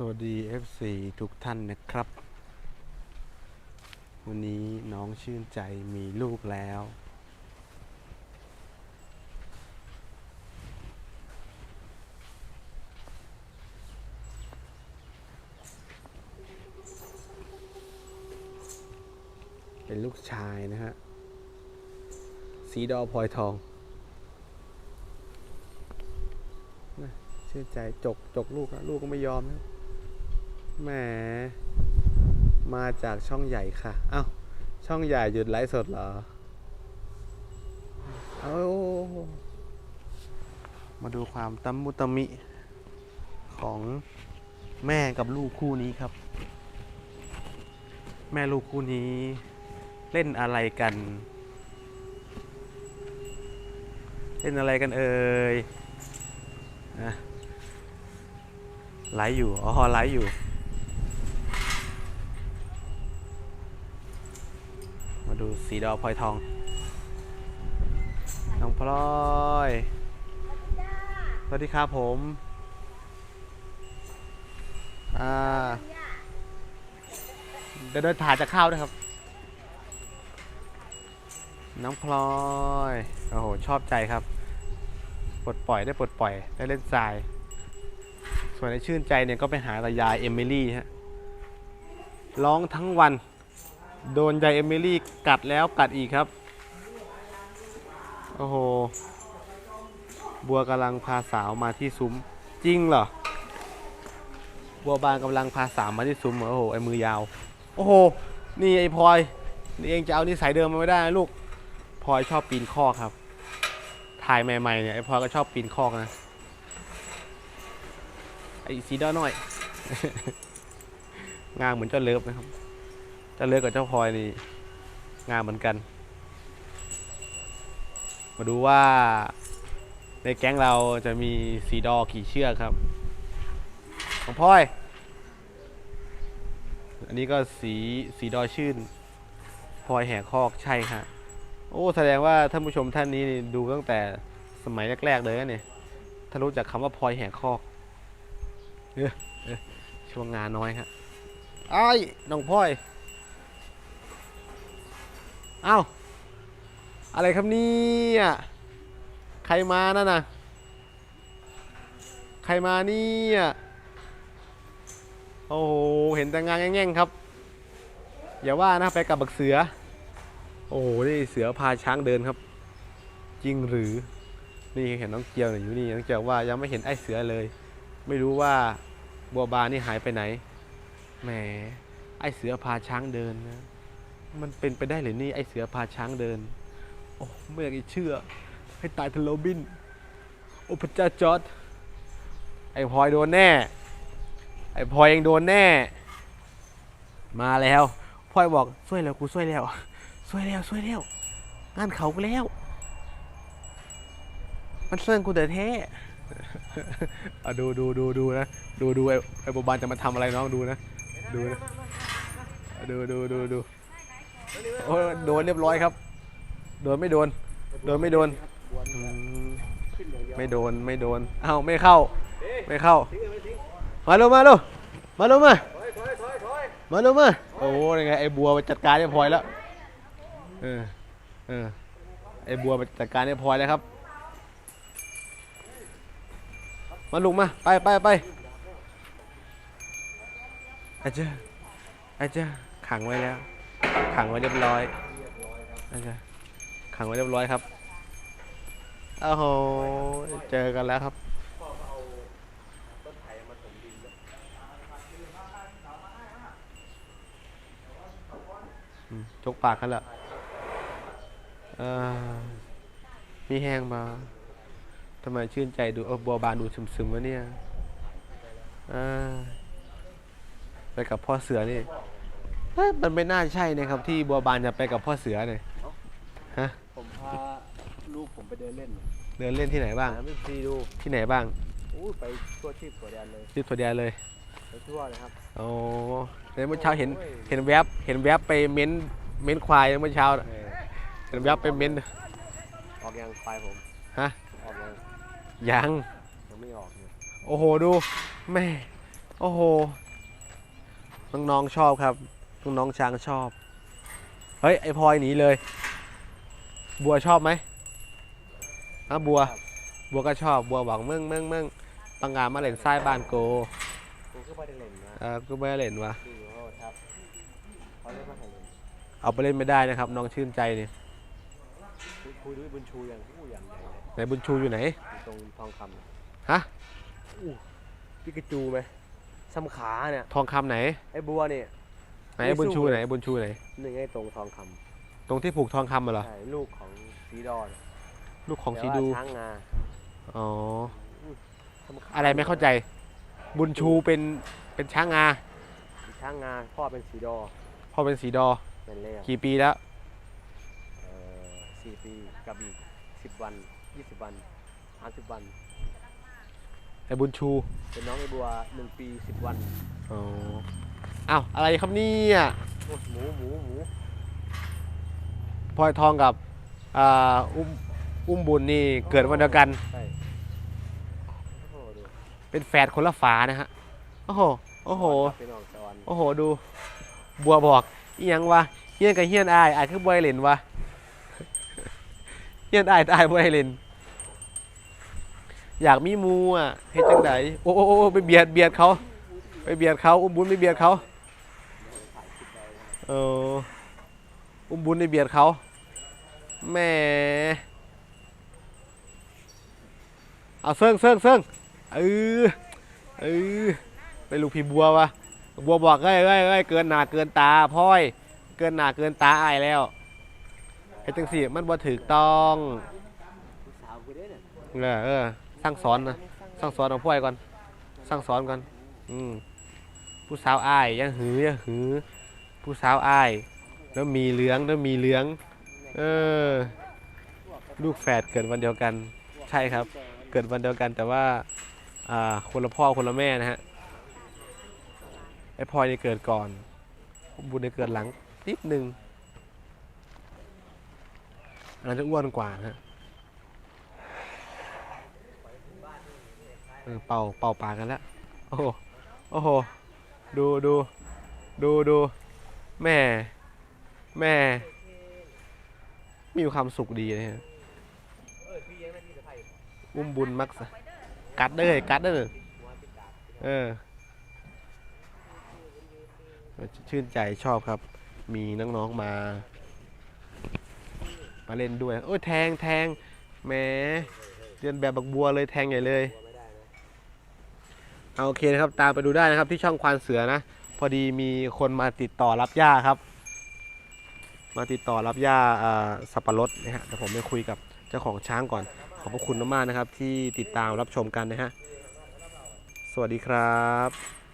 สวัสดี FC ทุกท่านนะครับ วันนี้น้องชื่นใจมีลูกแล้ว เป็นลูกชายนะฮะ สีดอพลอยทองนะชื่นใจจกจกลูกอะลูกก็ไม่ยอมนะ แหม มาจากช่องใหญ่ค่ะ เอ้า ช่องใหญ่หยุดไลฟ์สดเหรอ เอามาดูความตัมมุตมิของแม่กับลูกคู่นี้ครับ แม่ลูกคู่นี้เล่นอะไรกัน เล่นอะไรกันเอ่ยนะไลฟ์อยู่ อ๋อไลฟ์อยู่ มาดู สีดอพลอยทอง น้องพลอยสวัสดีครับผม อ่า เดี๋ยวเดินถ่ายจะเข้าด้วยครับ น้องพลอย โอ้โห ชอบใจครับ ปลดปล่อยได้ปลดปล่อย ได้เล่นทราย ส่วนในชื่นใจเนี่ยก็ไปหาตายายเอมิลี่ฮะ ร้องทั้งวัน โดนยายเอมิลี่กัดแล้วกัดอีกครับ โอ้โห บัวกำลังพาสาวมาที่ซุ้ม จริงเหรอ บัวบานกำลังพาสาวมาที่ซุ้มเหรอโอ้โห ไอ้มือยาว โอ้โห นี่ไอ้พลอย นี่เองจะเอานิสัยเดิมมาไม่ได้นะลูก พลอยชอบปีนคอกครับ ถ่ายใหม่ๆเนี่ยไอ้พลอยก็ชอบปีนคอกนะ ไอ้ซีดอน้อย งางเหมือนเจ้าเลิฟนะครับ เจ้าเลิฟกับเจ้าพลอยนี่งามเหมือนกัน มาดูว่าในแก๊งเราจะมีสีดอกี่เชือกครับ ของพลอย อันนี้ก็สีสีดอชื่นพลอยแห่คอกใช่ครับโอ้แสดงว่าท่านผู้ชมท่านนี้ดูตั้งแต่สมัยแรกๆเลยนะเนี่ยถ้ารู้จักคำว่าพลอยแห่คอกเออช่วงงานน้อยครับไอ้น้องพลอย เอ้า อะไรครับเนี่ยใครมานั่นน่ะ ใครมาเนี่ยโอ้โห เห็นแต่งานแง่งๆครับ อย่าว่านะไปกับบักเสือ โอ้โห นี่เสือพาช้างเดินครับ จริงหรือ นี่เห็นน้องเกียวอยู่นี่ น้องเกียวว่ายังไม่เห็นไอ้เสือเลย ไม่รู้ว่าบัวบานนี่หายไปไหน แหม ไอ้เสือพาช้างเดินนะ มันเป็นไปได้หรือนี่ไอเสือพาช้างเดิน โอ้ไม่อยากจะเชื่อ ให้ตายทะโลบิน โอ้พระเจ้าจอร์ดไอพลอยโดนแน่ ไอพลอยเองโดนแน่ มาแล้วพลอยบอกช่วยแล้วกูช่วยแล้วช่วยแล้วช่วยแล้วงานเขากูแล้ว มันเสื่องกูแต่แท้อะดูดูดูดูนะ ดูดูไอไอโบบานจะมาทำอะไรน้องดูนะ ดูนะ ดูดูดูดู โอ้โดนเรียบร้อยครับ โดนไม่โดน โดนไม่โดนอืมไม่โดนไม่โดนเอ้าไม่เข้า ไม่เข้า มาลงมาลงมาลงมา มาลงมา โอ้ยังไงไอ้บัวมาจัดการเรียบร้อยแล้ว เออ เออ ไอ้บัวมาจัดการเรียบร้อยแล้วครับ มาลุกมา ไปไปไปอาจจะอาจจะขังไว้แล้ว ขังไว้เรียบร้อยอาจารย์ขังไว้เรียบร้อยครับโอ้โหเจอกันแล้วครับจกปากกันละมีแห้งมาทำไมชื่นใจดูเออบัวบานดูซึมๆวะเนี่ยไปกับพ่อเสือนี่ เอ้ยมันไม่น่าใช่นะครับที่บัวบานจะไปกับพ่อเสือเนี่ยผมพาลูกผมไปเดินเล่นเดินเล่นที่ไหนบ้างหาวิธีดูที่ไหนบ้างอู้ไปทั่วที่ทั่วแดนเลยที่ตัวเดียวเลยไปทั่วนะครับ โอ้ในเมื่อเช้าเห็นเห็นแวบเห็นแวบไปเม้นเม้นควายเมื่อเช้าน่ะเออเห็นแวบไปเม้นออกยังไฟผม ฮะออกยังยังยังไม่ออกเนี่ยโอ้โหดูแม่โอ้โหน้องๆชอบครับ น้องๆช้างชอบ เฮ้ย ไอพลอยหนีเลย บัวชอบไหมอะบัว บัวก็ชอบ บัวหวังเมืองเมืองเมืองปังงามมาเล่นทรายบ้านโกกูก็ไปได้เล่นนะเออก็ไม่ได้เล่นวะดูเขาครับเขาเล่นมาให้เล่นเอาไปเล่นไม่ได้นะครับ น้องชื่นใจเนี่ยคุยคุยด้วยบุญชูอย่างผู้อย่างใหญ่เลยไหนบุญชูอยู่ไหน อยู่ตรงทองคำฮะปิกาจูไหมซ้ำขาเนี่ย ทองคำไหน ไอ้บัวเนี่ย ไหนบุญชูไหนบุญชูไหนนี่ไงตรงทองคตรงที่ผูกทองคำเหรอำใช่ลูกของสีดอนลูกของแต่สีว่าดูช้างงาอ๋อซ้ำขาอะไรไม่เข้าใจ บุญชูเป็นเป็นช้างงาช้างงาพ่อเป็นสีดอพ่อเป็นสีดอ เป็นแล้วกี่ปีแล้ว เอ่อสี่ปีกับอีกสิบวันยี่สิบวันสามสิบวัน ไอ้บุญชูเป็นน้องไอ้บัวหนึ่งปีสิบวันอ๋อ อ้าวอะไรครับเนี่ยโอ้ยหมูหมูหมูพลอยทองกับอ่าอุ้มอุ้มบุญนี่เกิดวันเดียวกัน ใช่โอ้โหดูเป็นแฝดคนละฝานะฮะ โอ้โห โอ้โหเป็นน้องสวรรค์โอ้โห ดู บัวบอกอีหยังวะเฮียนกับเฮียนอายอายคือบัวให้เล่นวะเฮียนอายแต่อายบัวให้เล่นอยากมีหมูอะเฮ็ดจังไดโอ้โอ้โอ้ไปเบียดเบียดเขา ไปเบียดเขาอุ้มบุญไปเบียดเขา เอออุ้มบุญไปเบียดเขาแหม่เอาเซิงเซิงเซิงเออเออไปลูกพี่บัววะบัวบอกเอ้ยเอ้ยเอ้ยเกินหนาเกินตาพ่อย เกินหนาเกินตาอายแล้วไอ้จังสิมันบ่ถูกต้องเนี่ยเออเออสั่งสอนนะสั่งสอนของพ่อยก่อนสั่งสอนก่อนอืมผู้สาวอายยังหือยังหือ ผู้สาวอาย แล้วมีเหลืองแล้วมีเหลือง เออ ลูกแฝดเกิดวันเดียวกัน ใช่ครับ เกิดวันเดียวกันแต่ว่า อ่า คนละพ่อคนละแม่นะฮะ ไอพลอยนี่เกิดก่อน บุญนี่เกิดหลังนิดนึงอันนั้นจะอ้วนกว่านะฮะเออเป่าเป่าปากกันแล้ว โอ้โห โอ้โห ดูดู ดูดู แม่แม่มีความสุขดีนะฮะเลยฮะอุ้มบุญมักสะกัดเด้อกัดเด้อเออชื่นใจชอบครับ มีน้องๆมา มาเล่นด้วย โอ้ยแทงแทงแหมเรียนแบบบักบัวเลยแทงใหญ่เลยเอาโอเคนะครับ ตามไปดูได้นะครับที่ช่องควานเสือนะ พอดีมีคนมาติดต่อรับหญ้าครับ มาติดต่อรับหญ้าอ่าสับปะรดนะฮะแต่ผมไปคุยกับเจ้าของช้างก่อน ขอบพระคุณมากๆนะครับ ที่ติดตามรับชมกันนะฮะสวัสดีครับ